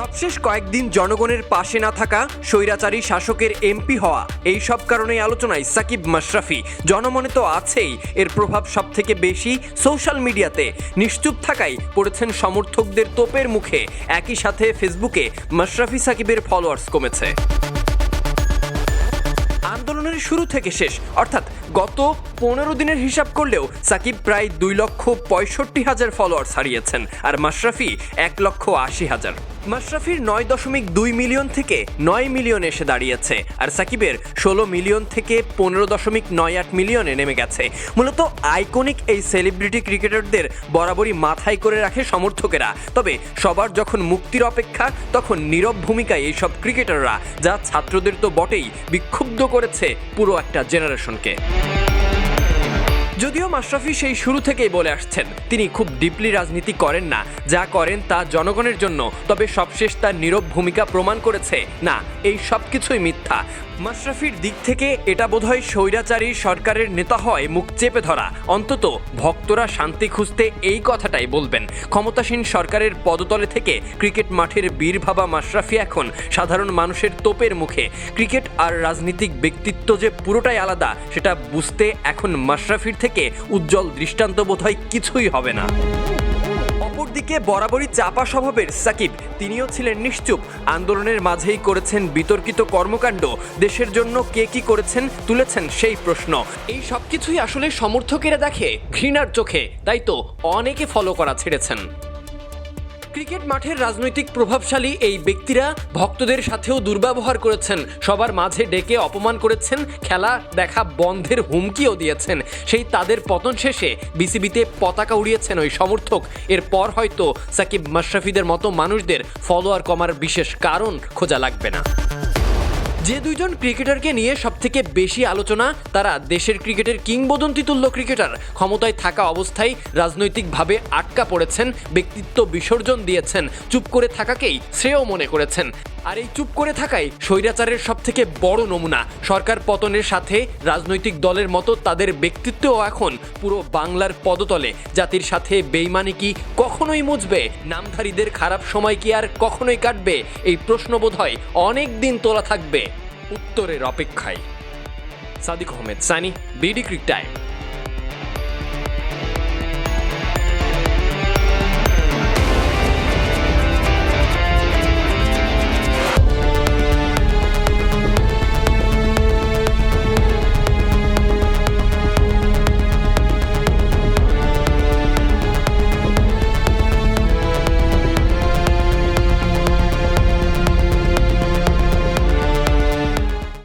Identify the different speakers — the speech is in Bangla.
Speaker 1: সবশেষ কয়েকদিন জনগণের পাশে না থাকা স্বৈরাচারী শাসকের এমপি হওয়া। এই সব কারণে আলোচনায় সাকিব মাশরাফি। জনমনে তো আছেই। এর প্রভাব সব থেকে বেশি সোশ্যাল মিডিয়াতে। নিশ্চুপ থাকাই পড়েছেন সমর্থকদের তোপের মুখে। একই সাথে ফেসবুকে মাশরাফি সাকিবের ফলোয়ার্স কমেছে। আন্দোলনের শুরু থেকে শেষ। অর্থাৎ গত পনেরো দিনের হিসাব করলেও সাকিব প্রায় দুই লক্ষ পঁয়ষট্টি হাজার ফলোয়ার্স হারিয়েছেন, আর মাশরাফি এক লক্ষ আশি হাজার। মাশরাফির নয় দশমিক দুই মিলিয়ন থেকে নয় মিলিয়ন এসে দাঁড়িয়েছে, আর সাকিবের ষোলো মিলিয়ন থেকে পনেরো দশমিক নয় আট মিলিয়নে নেমে গেছে। মূলত আইকনিক এই সেলিব্রিটি ক্রিকেটারদের বরাবরই মাথায় করে রাখে সমর্থকেরা। তবে সবার যখন মুক্তির অপেক্ষা, তখন নীরব ভূমিকায় এইসব ক্রিকেটাররা, যা ছাত্রদের তো বটেই, বিক্ষুব্ধ করেছে পুরো একটা জেনারেশনকে Thank you. যদিও মাশরাফি সেই শুরু থেকেই বলে আসছেন। তিনি খুব ডিপলি রাজনীতি করেন না। যা করেন তা জনগণের জন্য, তবে সবশেষ তার নীরব ভূমিকা প্রমাণ করেছে। না, এই সব কিছুই মিথ্যা। মাশরাফির দিক থেকে এটা বোধহয় স্বৈরাচারী সরকারের নেতা হয় মুখ চেপে ধরা। অন্তত ভক্তরা শান্তি খুঁজতে এই কথাটাই বলবেন। ক্ষমতাসীন সরকারের পদতলে থেকে ক্রিকেট মাঠের বীর ভাবা মাশরাফি এখন সাধারণ মানুষের তোপের মুখে। ক্রিকেট আর রাজনীতিক ব্যক্তিত্ব যে পুরোটাই আলাদা, সেটা বুঝতে এখন মাশরাফির থেকে উজ্জ্বল দৃষ্টান্ত বোধহয় কিছুই হবে না। অপরদিকে বরাবরই চাপা স্বভাবের সাকিব, তিনিও ছিলেন নিশ্চুপ। আন্দোলনের মাঝেই করেছেন বিতর্কিত কর্মকাণ্ড। দেশের জন্য কে কি করেছেন তুলেছেন সেই প্রশ্ন। এই সবকিছুই আসলে সমর্থকেরা দেখে, ঘৃণার চোখে। তাই তো অনেকে ফলো করা ছেড়েছেন। ক্রিকেট মাঠের রাজনৈতিক প্রভাবশালী এই ব্যক্তিরা ভক্তদের সাথেও দুর্ব্যবহার করেছেন। সবার মাঝে ডেকে অপমান করেছেন, খেলা দেখা বন্ধের হুমকিও দিয়েছেন। সেই তাদের পতন শেষে বিসিবিতে পতাকা উড়িয়েছেন ওই সমর্থক। এরপর হয়তো সাকিব মাশরাফিদের মতো মানুষদের ফলোয়ার কমার বিশেষ কারণ খোঁজা লাগবে না। যে দুইজন ক্রিকেটারকে নিয়ে সবথেকে বেশি আলোচনা, তারা দেশের ক্রিকেটের কিংবদন্তি তুল্য ক্রিকেটার। ক্ষমতায় থাকা অবস্থায় রাজনৈতিকভাবে আটকা পড়েছেন, ব্যক্তিত্ব বিসর্জন দিয়েছেন। চুপ করে থাকাকেই শ্রেয় মনে করেছেন। আর এই চুপ করে থাকাই স্বৈরাচারের সব থেকে বড় নমুনা। সরকার পতনের সাথে রাজনৈতিক দলের মতো তাদের ব্যক্তিত্বও এখন পুরো বাংলার পদতলে। জাতির সাথে বেইমানি কি কখনোই মুছবে? নামধারীদের খারাপ সময় কি আর কখনোই কাটবে? এই প্রশ্ন বোধহয় অনেক দিন তোলা থাকবে। উত্তরের অপেক্ষায়। Sadiq Ahmed Sunny BD cric time.